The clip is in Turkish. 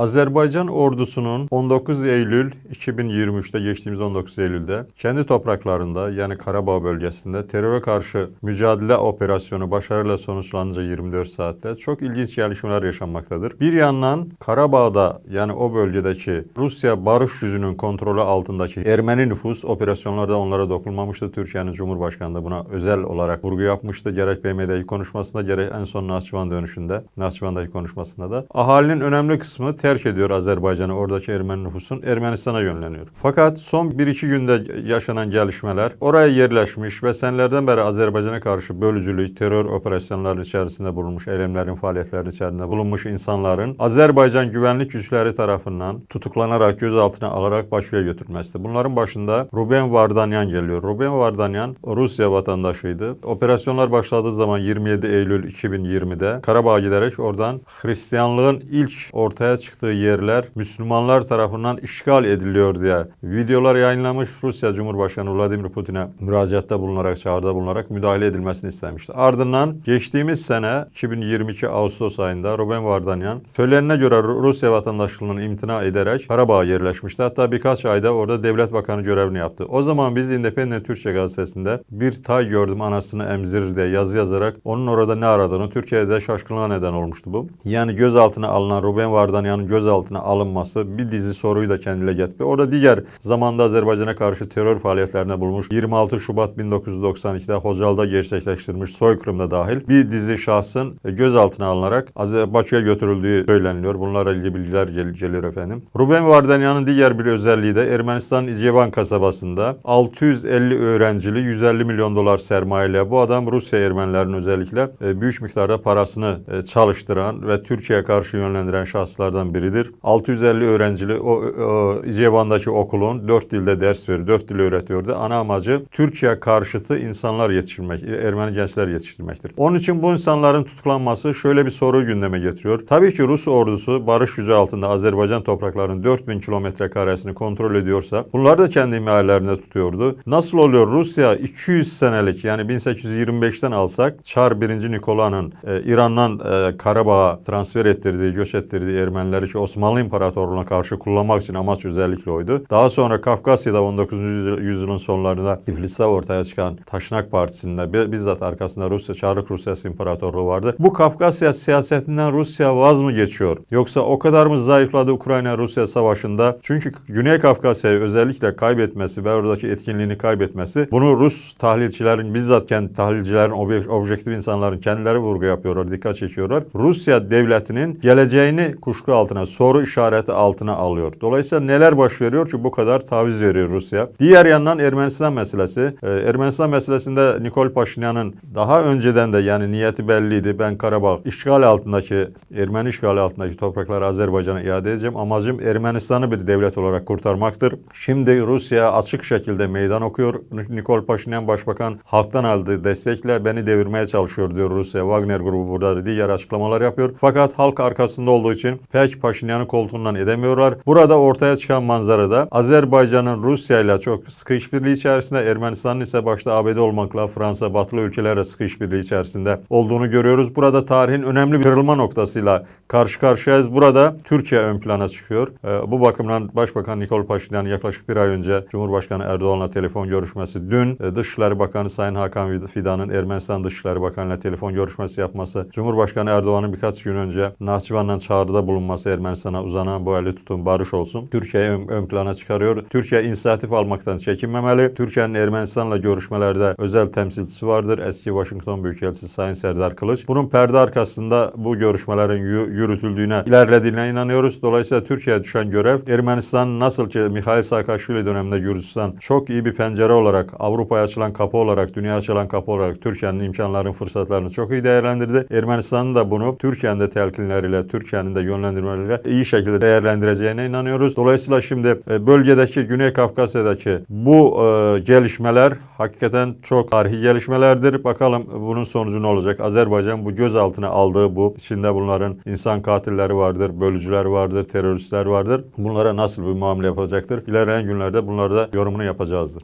Azerbaycan ordusunun 19 Eylül 2023'te geçtiğimiz 19 Eylül'de kendi topraklarında yani Karabağ bölgesinde teröre karşı mücadele operasyonu başarıyla sonuçlanınca 24 saatte çok ilginç gelişmeler yaşanmaktadır. Bir yandan Karabağ'da yani o bölgedeki Rusya barış yüzünün kontrolü altındaki Ermeni nüfus operasyonlarda onlara dokunmamıştı. Türkiye'nin Cumhurbaşkanı da buna özel olarak vurgu yapmıştı. Gerek BM'deki konuşmasında gerek en son Nahçıvan dönüşünde, Nahçıvan'daki konuşmasında da. Ahalinin önemli kısmı terk ediyor Azerbaycan'ı, oradaki Ermeni nüfusun Ermenistan'a yönleniyor. Fakat son 1-2 günde yaşanan gelişmeler oraya yerleşmiş ve senelerden beri Azerbaycan'a karşı bölücülük, terör operasyonlarının içerisinde bulunmuş, eylemlerin, faaliyetlerin içerisinde bulunmuş insanların Azerbaycan güvenlik güçleri tarafından tutuklanarak, gözaltına alarak Bakü'ye götürülmesidir. Bunların başında Ruben Vardanyan geliyor. Ruben Vardanyan Rusya vatandaşıydı. Operasyonlar başladığı zaman 27 Eylül 2020'de Karabağ'a giderek oradan Hristiyanlığın ilk ortaya çıktığı yerler Müslümanlar tarafından işgal ediliyor diye videolar yayınlamış. Rusya Cumhurbaşkanı Vladimir Putin'e müracaatta bulunarak, çağrıda bulunarak müdahale edilmesini istemişti. Ardından geçtiğimiz sene 2022 Ağustos ayında Ruben Vardanyan söylenene göre Rusya vatandaşlığından imtina ederek Karabağ'a yerleşmişti. Hatta birkaç ayda orada devlet bakanı görevini yaptı. O zaman biz Independent Türkçe gazetesinde bir tay gördüm anasını emzirir diye yazı yazarak onun orada ne aradığını Türkiye'de şaşkınlığa neden olmuştu bu. Yani gözaltına alınan Ruben Vardanyan'ın gözaltına alınması bir dizi soruyu da kendine getirdi. Orada diğer zamanda Azerbaycan'a karşı terör faaliyetlerine bulmuş 26 Şubat 1992'de Hocal'da gerçekleştirmiş soykırımda dahil bir dizi şahsın gözaltına alınarak Azerbaycan'a götürüldüğü söyleniliyor. Bunlarla ilgili bilgiler gel- geliyor efendim. Ruben Vardanyan'ın diğer bir özelliği de Ermenistan'ın İcevan kasabasında 650 öğrencili 150 milyon dolar sermayeyle bu adam Rusya Ermenilerin özellikle e, büyük miktarda parasını e, çalıştıran ve Türkiye'ye karşı yönlendiren şahıslardan biridir. 650 öğrencili o, o İcevan'daki okulun 4 dilde ders veriyor, 4 dil öğretiyordu. Ana amacı Türkiye karşıtı insanlar yetiştirmek, Ermeni gençler yetiştirmektir. Onun için bu insanların tutuklanması şöyle bir soru gündeme getiriyor. Tabii ki Rus ordusu barış yüzü altında Azerbaycan topraklarının 4000 kilometre karesini kontrol ediyorsa bunlar da kendi himayelerinde tutuyordu. Nasıl oluyor Rusya 200 senelik yani 1825'ten alsak Çar 1. Nikola'nın e, İran'dan e, Karabağ'a transfer ettirdiği, göç ettirdiği Ermenileri ki Osmanlı İmparatorluğu'na karşı kullanmak için amaç özellikle oydu. Daha sonra Kafkasya'da 19. yüzyıl- yüzyılın sonlarında Tiflis'te ortaya çıkan Taşnak Partisi'nde bi- bizzat arkasında Rusya, Çarlık Rusyası İmparatorluğu vardı. Bu Kafkasya siyasetinden Rusya vaz mı geçiyor? Yoksa o kadar mı zayıfladı Ukrayna-Rusya savaşında? Çünkü Güney Kafkasya'yı özellikle kaybetmesi ve oradaki etkinliğini kaybetmesi bunu Rus tahlilcilerin bizzat kendi tahlilcilerin obje- objektif insanların kendileri vurgu yapıyorlar, dikkat çekiyorlar. Rusya devletinin geleceğini kuşku altına, soru işareti altına alıyor. Dolayısıyla neler baş veriyor ki bu kadar taviz veriyor Rusya? Diğer yandan Ermenistan meselesi. Ee, Ermenistan meselesinde Nikol Paşinyan'ın daha önceden de yani niyeti belliydi. Ben Karabağ işgal altındaki, Ermeni işgali altındaki toprakları Azerbaycan'a iade edeceğim. Amacım Ermenistan'ı bir devlet olarak kurtarmaktır. Şimdi Rusya açık şekilde meydan okuyor. Nikol Paşinyan Başbakan halktan aldığı destekle beni devirmeye çalışıyor diyor Rusya. Wagner grubu burada diğer açıklamalar yapıyor. Fakat halk arkasında olduğu için pek Paşinyan'ı koltuğundan edemiyorlar. Burada ortaya çıkan manzarada Azerbaycan'ın Rusya ile çok sıkı işbirliği içerisinde, Ermenistan'ın ise başta ABD olmakla Fransa, batılı ülkelerle sıkı işbirliği içerisinde olduğunu görüyoruz. Burada tarihin önemli bir kırılma noktasıyla karşı karşıyayız. Burada Türkiye ön plana çıkıyor. Ee, bu bakımdan Başbakan Nikol Paşinyan yaklaşık bir ay önce Cumhurbaşkanı Erdoğan'la telefon görüşmesi, dün e, Dışişleri Bakanı Sayın Hakan Fidan'ın Ermenistan Dışişleri Bakanı'yla telefon görüşmesi yapması, Cumhurbaşkanı Erdoğan'ın birkaç gün önce Nahçıvan'dan çağrıda bulunması Ermenistan'a uzanan bu eli tutun barış olsun. Türkiye'yi ön, ön plana çıkarıyor. Türkiye inisiyatif almaktan çekinmemeli. Türkiye'nin Ermenistan'la görüşmelerde özel temsilcisi vardır. Eski Washington Büyükelçisi Sayın Serdar Kılıç. Bunun perde arkasında bu görüşmelerin yü- yürütüldüğüne, ilerlediğine inanıyoruz. Dolayısıyla Türkiye'ye düşen görev Ermenistan nasıl ki Mikhail Saakashvili döneminde Gürcistan çok iyi bir pencere olarak, Avrupa'ya açılan kapı olarak, dünyaya açılan kapı olarak Türkiye'nin imkanlarını, fırsatlarını çok iyi değerlendirdi. Ermenistan'ın da bunu Türkiye'nin de telkinleriyle, Türkiye'nin de yönlendirmeleriyle iyi şekilde değerlendireceğine inanıyoruz. Dolayısıyla şimdi e, bölgedeki, Güney Kafkasya'daki bu e, gelişmeler hakikaten çok tarihi gelişmelerdir. Bakalım bunun sonucu ne olacak? Azerbaycan bu gözaltına aldığı bu, içinde bunların insan katilleri vardır, bölücüler vardır, teröristler vardır. Bunlara nasıl bir muamele yapacaktır? İlerleyen günlerde bunlarda yorumunu yapacağızdır.